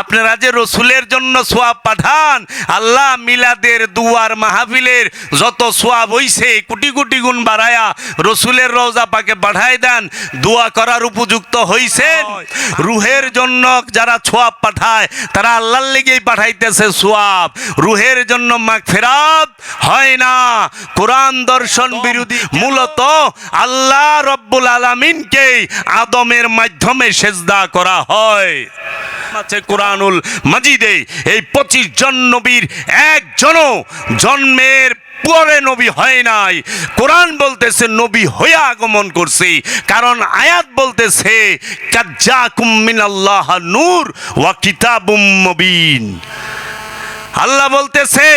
আপনারা যে রসুলের জন্য সোয়াব পাঠান আল্লাহ মিলাদের দুয়ার মাহফিলের যত সোয়াব হইছে কোটি কোটি গুণ বাড়ায়া রসুলের রওজা পাকে পাঠায় দেন দোয়া করার উপযুক্ত হইছেন। রুহের জন্য যারা সোয়াব পাঠায় তারা আল্লাহর লেগেই পাঠাইতেছে সোয়াব। রুহের জন্য মাগ ফেরাত হয় না। কোরআন দর্শন বিরোধী মূলত আল্লাহ রব্বুল আলমিনকে আদমের মাধ্যমে সেজদা করা হয়। আছে কোরআনুল মাজিদে। এই পঁচিশ জন নবীর একজনও জন্মের পরে নবী হয় নাই। কোরআন বলতেছে, নবী হয়ে আগমন করছে। কারণ আয়াত বলতেছে, কাজ্জাকুম নূর ওয়া কিতাবুম মুবিন। আল্লাহ বলতেছে,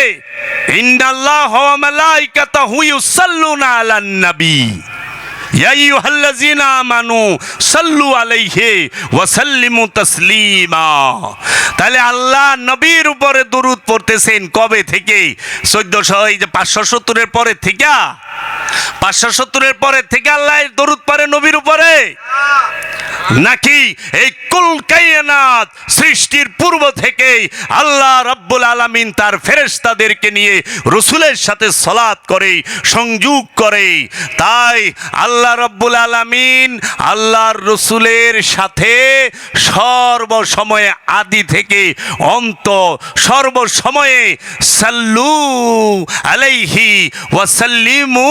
ইন্নাল্লাহ ওয়া মালাইকাতাহু ইউসাল্লুনা আলান নবী আমানু সাল্লু আলাইহি ওয়া সাল্লিমু তাসলিমা। তাহলে আল্লাহ নবীর উপরে পড়তেছেন কবে থেকে? 1400 এই যে পাঁচশো সত্তরের পরে থেকে? 570 এর পরে থেকে আল্লাহ দরুদ পড়ে, নবীর উপরে। নাকি এই কুল কায়নাত সৃষ্টির পূর্ব থেকেই আল্লাহ রাব্বুল আলামিন তার ফেরেশতাদেরকে নিয়ে রসুলের সাথে সলাৎ করে, সংযোগ করে। তাই আল্লাহ রাব্বুল আলামিন আল্লাহর রসুলের সাথে সর্বসময়ে আদি থেকে অন্ত সর্বসময়ে সাল্লু আলাইহি ওয়াসাল্লিমু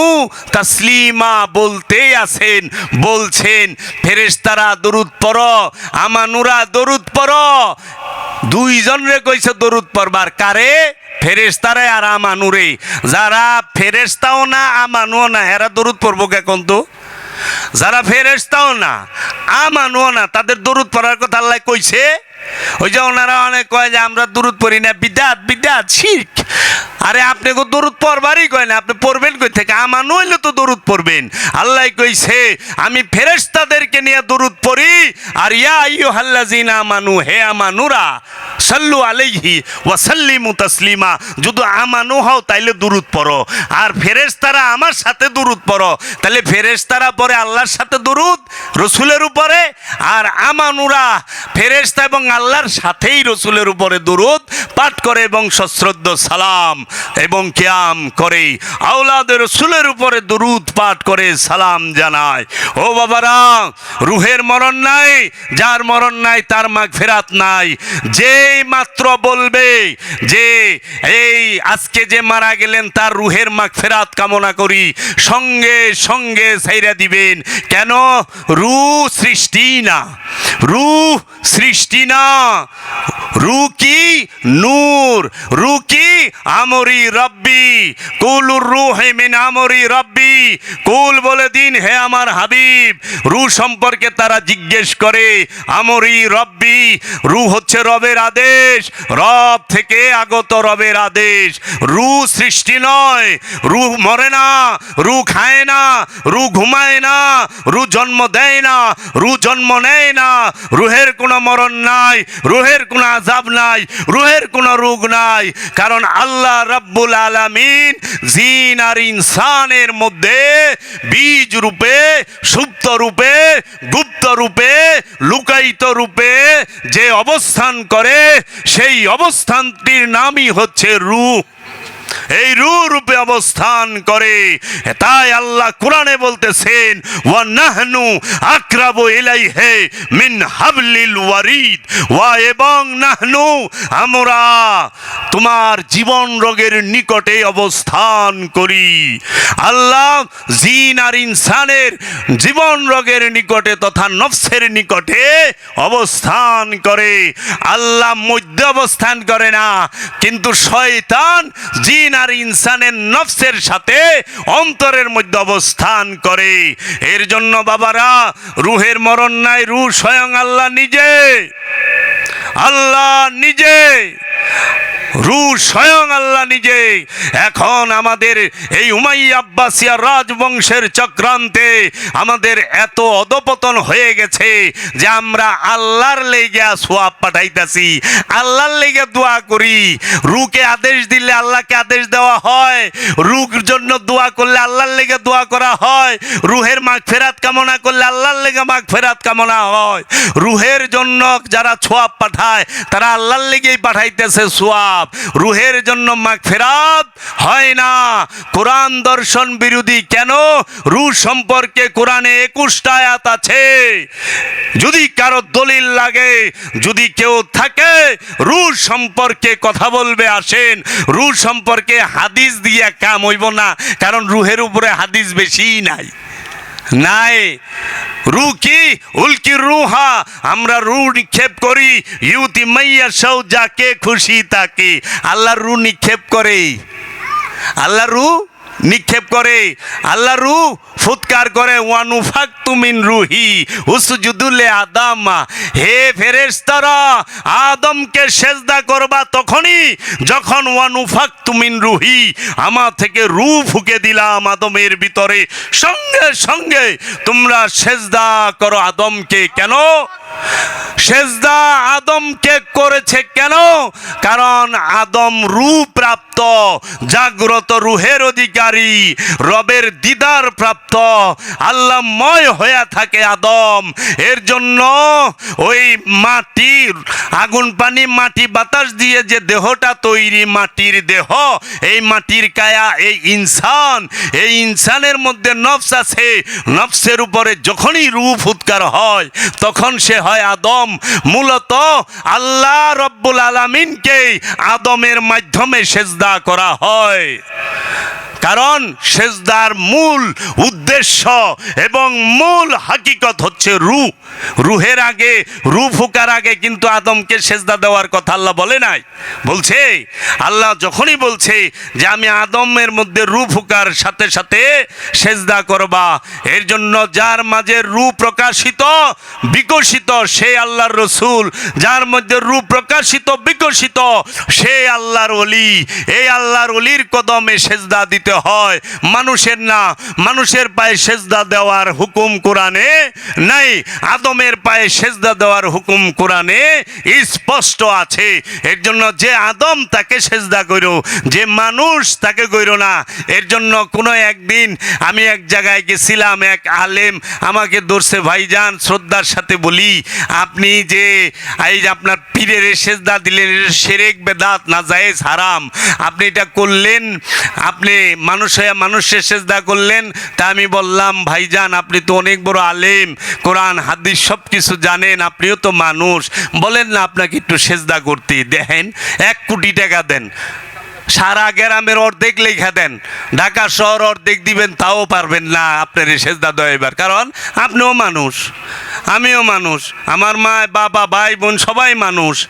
তাসলিমা বলতে আছেন, বলছেন, ফেরেশতারা দরুদ পড়, আমানুরা দরুদ পড়। দুইজন রে কইছে দরুদ পড়বার, কারে? ফেরেশতারে আর আমানুরে। যারা ফেরেশতাও না, আমানুও না, এরা দরুদ পড়ব কে তো? যারা ফেরেশতাও না, আমানুও না, তাদের দরুদ পড়ার কথা আল্লাহ কইছে? ওই যে ওনারা অনেক কয় যে, আমরা দরুদ পড়ি না। বিদাত বিদাত, শির্ক। আরে আপনি কো দরুদ পড়বারই কয় না, আপনি পড়বেন কই থেকে? আমানু হইলে তো দরুদ পড়বেন। আল্লাহ কইছে, আমি ফেরেশতাদেরকে নিয়ে দরুদ পড়ি। আর ইয়া আইয়ুহাল্লাযিনা আমানু, হে আমানুরা, সাল্লু আলাইহি ওয়া সাল্লিমু তাসলিমা। যদি আমানু হও, তাইলে দরুদ পড়ো। আর ফেরেশতারা আমার সাথে দরুদ পড়ো। তাহলে ফেরেশতারা পরে আল্লাহর সাথে দরুদ, রসুলের উপরে। আর আমানুরা, ফেরেশতা এবং আল্লাহর সাথেই রসুলের উপরে দরুদ পাঠ করে এবং সশ্রদ্ধ সালাম এবং কিয়াম করে আওলাদের রসুলের উপরে দরুদ পাঠ করে সালাম জানায়। ও বাবারা, রুহের মরণ নাই, যার মরণ নাই তার মাগ ফেরাত নাই। যেই মাত্র বলবে যে এই আজকে যে মারা গেলেন তার রুহের মাগ ফেরাত কামনা করি, সঙ্গে সঙ্গে সাইরা দিবেন। কেন? রু সৃষ্টি না। রু সৃষ্টি না। রুকি নূর রু কি আমরি রব্বি। কুলুর রু হে মিন আমরি রব্বি। কুল বলে দিন, হে আমার হাবিব। রু সম্পর্কে তারা জিজ্ঞেস করে, আমরি রব্বি রু হচ্ছে রবের আদেশ। রব থেকে আগত রবের আদেশ। রু সৃষ্টি নয় রু মরে না রু খায় না রু ঘুমায় না রু জন্ম দেয় না রু জন্ম নেয় না, রুহের কোনো মরণ নাই, রুহের কোনো আজাব নাই, রুহের কোনো রোগ নাই। কারণ আল্লাহ রাব্বুল আলামিন জিন আর ইনসানের মধ্যে বীজ রূপে, সুপ্ত রূপে, গুপ্ত রূপে, লুকায়িত রূপে যে অবস্থান করে, সেই অবস্থানটির নামই হচ্ছে রূপ। এই রু রূপে অবস্থান করে। তাই আল্লাহ কোরআনে বলতেছেন ওয়া নাহনু আকরাবু ইলাইহি মিন হাবলিল ওয়ারিদ। ওয়া এবং নাহনু আমরা তোমার জীবন রোগের নিকটে অবস্থান করি। আল্লাহ জিন আর ইনসানের জীবন রোগের নিকটে তথা নফসের নিকটে অবস্থান করে। আল্লাহ মধ্যে অবস্থান করে না, কিন্তু শয়তান জিন আর ইনসানের নফসের সাথে অন্তরের মধ্যে অবস্থান করে। এর জন্য বাবারা, রুহের মরণ নাই রু স্বয়ং আল্লাহ নিজে। আল্লাহ নিজে। রু স্বয়ং আল্লাহ নিজে। এখন আমাদের এই উমাই আব্বাসিয়া রাজবংশের চক্রান্তে আমাদের এত অধপতন হয়ে গেছে যে আমরা আল্লাহর লেগে সোয়াব পাঠাইতাছি, আল্লাহর লেগে দোয়া করি। রুকে আদেশ দিলে আল্লাহকে আদেশ দেওয়া হয়, রুর জন্য দোয়া করলে আল্লাহর লেগে দোয়া করা হয়, রুহের মাগ ফেরাত কামনা করলে আল্লাহর লেগে মাগ ফেরাত কামনা হয়। রুহের জন্য যারা ছোয়াব পাঠায়, তারা আল্লাহর লেগেই পাঠাইতেছে সোয়াব। রুহের জন্য মাগ ফেরাত হয় না। কোরআন দর্শন বিরোধী কেন? রু সম্পর্কে কোরআনে একুশটা আয়াত আছে। যদি কারও দলিল লাগে, যদি কেউ থাকে রু সম্পর্কে কথা বলবে, আসেন। রু সম্পর্কে হাদিস দিয়ে কাম হইব না, কারণ রুহের উপরে হাদিস বেশি নাই। নাই। রু কি? উল্কি রুহা। আমরা রু নিক্ষেপ করি। ইউতি মাইয়া সৌ যাকে খুশি তাকে? আল্লাহ রু নিক্ষেপ করে আল্লাহ রু নিক্ষেপ করে। আল্লাহ রু ফুৎকার করে ওয়ানুফাক তুমিন রুহি উসজুদুলে আদম। হে ফেরেশতারা, আদমকে সেজদা করবা তখনই যখন ওয়ানুফাক তুমিন রুহি আমার থেকে রু ফুকে দিলাম আদমের ভিতরে। সঙ্গে সঙ্গে তোমরা সেজদা করো আদমকে কেন? সেজদা আদমকে করেছে কেন? কারণ আদম রূ প্রাপ্ত, জাগ্রত রুহের অধিকারী। রবের দিদার প্রাপ্ত আল্লাহময় হয়ে থাকে আদম। এর জন্য ওই মাটির আগুন পানি, মাটি বাতাস দিয়ে যে দেহটা তৈরি, মাটির দেহ, এই মাটির কায়া, এই ইনসান, এই ইনসানের মধ্যে নফস আছে। নফসের উপরে যখনই রূপ উৎকার হয়, তখন সে হয় আদম। মূলত আল্লাহ রব্বুল আলমিনকে আদমের মাধ্যমে সেজদা করা হয়। কারণ সেজদার মূল উদ্দেশ্য এবং মূল হাকিকত হচ্ছে রু রুহের আগে রু ফুকার আগে কিন্তু আদমকে সেজদা দেওয়ার কথা আল্লাহ বলে নাই। বলছে, আল্লাহ যখনই বলছে যে আমি আদমের মধ্যে রু ফুকার সাথে সাথে সেজদা করবা, এর জন্য যার মাঝে রু প্রকাশিত, বিকশিত, সে আল্লাহর রসুল। যার মধ্যে রু প্রকাশিত, বিকশিত, সে আল্লাহর অলি এই আল্লাহর অলির কদমে সেজদা দিতে হয়। মানুষের না, মানুষের পায়ে সেজদা দেওয়ার হুকুম কোরআনে নাই। আদমের পায়ে সেজদা দেওয়ার হুকুম কোরআনে স্পষ্ট আছে। এর জন্য যে আদম তাকে সেজদা করো যে মানুষ তাকে কইরো না। এর জন্য কোনো একদিন আমি এক জায়গায় গেছিলাম, এক আলেম আমাকে ধরছে ভাইজান শ্রদ্ধার সাথে বলি, আপনি যে এই যে আপনার পীরের সেজদা দিলেন সেরেক বেদাত না জায়েজ হারাম। আপনি এটা করলেন, আপনি মানুষ হয়ে মানুষের সেজদা করলেন, তা আমি বললাম, ভাইজান, আপনি তো অনেক বড় আলেম, কোরআন, হাদিস সব কিছু জানেন, আপনিও তো মানুষ। বলেন না আপনাকে একটু সেজদা করতে দেখেন এক কোটি টাকা দেন। সারা গ্রামের অর্ধেক লেখা দেন, ঢাকা শহর অর্ধেক দিবেন, তাও পারবেন না আপনার এই সেজদা এবার। কারণ আপনিও মানুষ। আমিও মানুষ। আমার মা, বাবা, ভাই, বোন সবাই মানুষ।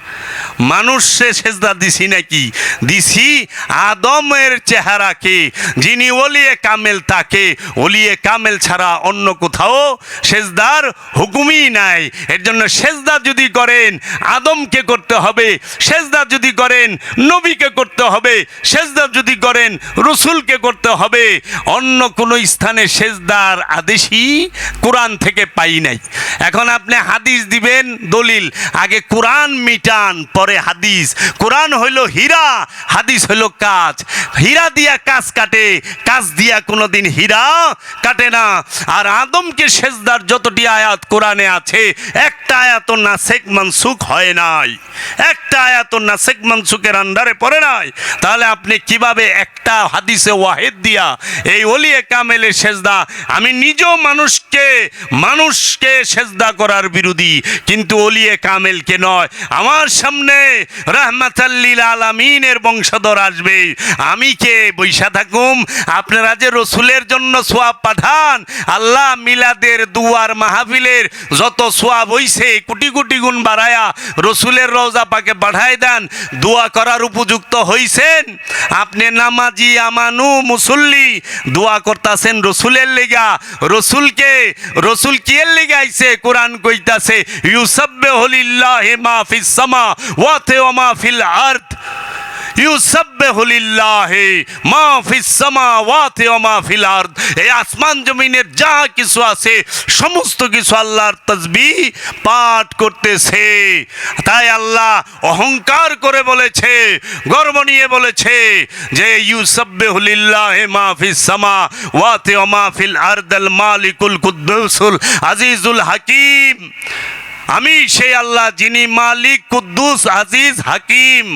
মানুষ সে সেজদা দিছি নাকি? দিছি আদমের চেহারাকে। যিনি ওলিয়ে কামেল তাকে। ওলিয়ে কামেল ছাড়া অন্য কোথাও সেজদার হুকুমই নাই। এর জন্য সেজদা যদি করেন, আদমকে করতে হবে। সেজদা যদি করেন, নবীকে করতে হবে। সেজদা যদি করেন, রসুলকে করতে হবে। অন্য কোনো স্থানে সেজদার আদেশই কোরআন থেকে পাই নাই। এখন আপনি হাদিস দিবেন দলিল। আগে কোরআন মিটান, পরে হাদিস। কোরআন হইল হীরা, হাদিস হইল কাজ। হীরা দিয়া কাজ কাটে, কাজ দিয়া কোনোদিন হীরা কাটে না। আর আদমকে সেজদার যতটি আয়াত কোরআনে আছে, একটা আয়াত নাসেক মানসুখ হয় নাই। একটা আয়াত না শেখ মানসুকের আন্ডারে পড়ে নাই। তাহলে আপনি কীভাবে একটা হাদিসে ওয়াহেদ দিয়া এই অলিয়ে কামেলের সেজদা? আমি নিজেও মানুষকে মানুষকে সেজদা করার বিরোধী। কিন্তু অলিয়ে কামেলকে নয়। আমার সামনে রাহমাতাল্লিল আলামিনের বংশধর আসবে। আমি কে? বৈশা থাকুম। আপনারা যে রসুলের জন্য সোয়াব পাঠান, আল্লাহ মিলাদের দুয়ার মাহফিলের যত সোয়াব হইছে, কোটি কোটি গুণ বাড়ায়া রসুলের রওজা পাকে পাঠায় দেন। দোয়া করার উপযুক্ত হইছেন? আপনি নামাজি, আমানু, মুসল্লি, দোয়া করতাছেন রসুলের লেগা। রসুলকে, রসুল কিয়ের লেগে আইছে? কোরআন কইতাছে ইউসাব্বিহু লিল্লাহি মা ফিস সামা ওয়া মা ফিল আরদ। ইউসাব্বিহু লিল্লাহি, মা ফিস সামাওয়াতি ওয়া মা ফিল আরদ। এই আসমান জমিনের যা কিছু আছে, সমস্ত কিছু পাঠ করতেছে। তাই আল্লাহ অহংকার করে বলেছে, গর্ব নিয়ে বলেছে যে ইউসাব্বিহু লিল্লাহি, মা ফিস ওয়া মালিকুল কুদ্দুসুল হাকিম। আমি সেই আল্লাহ যিনি মালিক কুদ্দুস, আজিজ, হাকিম।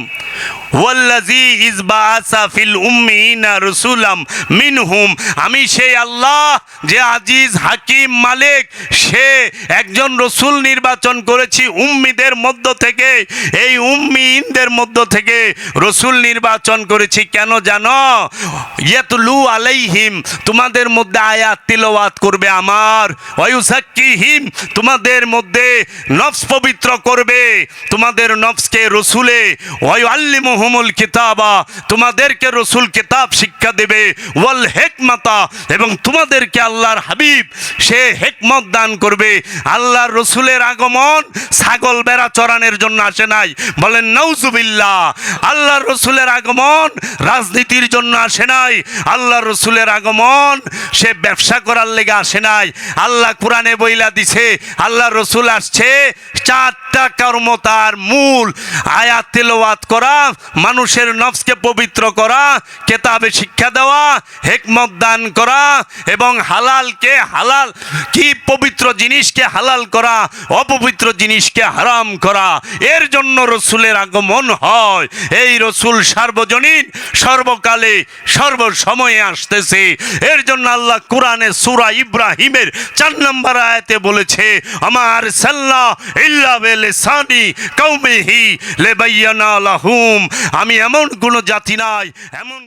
আমি সেই আল্লাহ যে আজিজ, হাকিম, মালিক, সে একজন রসুল নির্বাচন করেছি উম্মিদের মধ্য থেকে। এই উম্মিনদের মধ্য থেকে রসুল নির্বাচন করেছি। কেন জানো? ইয়াতলু আলাইহিম, তোমাদের মধ্যে আয়াত তিলওয়াত করবে আমার। ওয়ুসাক্কিহিম তোমাদের মধ্যে নফস পবিত্র করবে। তোমাদের নফসকে রসুলে ওয়াল্লিমুহুমুল কিতাবা, তোমাদেরকে রসুল কিতাব শিক্ষা দেবে, ওয়াল হেকমাতা, এবং তোমাদেরকে আল্লাহর হাবিব, সে হেকমত দান করবে। আল্লাহর রসুলের আগমন ছাগল বেড়া চড়ানোর জন্য আসে নাই। বলেন নৌজুবিল্লাহ আল্লাহর রসুলের আগমন রাজনীতির জন্য আসে নাই। আল্লাহর রসুলের আগমন সে ব্যবসা করার লেগে আসে নাই। আল্লাহ কোরআনে বইলা দিছে আল্লাহ রসুল আসছে চারটা কর্ম তার মূল। আয়াত তেলাওয়াত করা, মানুষের নফসকে পবিত্র করা, কেতাবে শিক্ষা দেওয়া, হেকমত দান করা এবং হালালকে হালাল, কি পবিত্র জিনিসকে হালাল করা, অপবিত্র জিনিসকে হারাম করা, এর জন্য রসুলের আগমন হয়। এই রসুল সার্বজনীন, সর্বকালে, সর্বসময়ে আসতেছে। এর জন্য আল্লাহ কোরআনে সুরা ইব্রাহিমের চার নম্বর আয়াতে বলেছে, আমার আমি এমন কোনো জাতি নাই এমন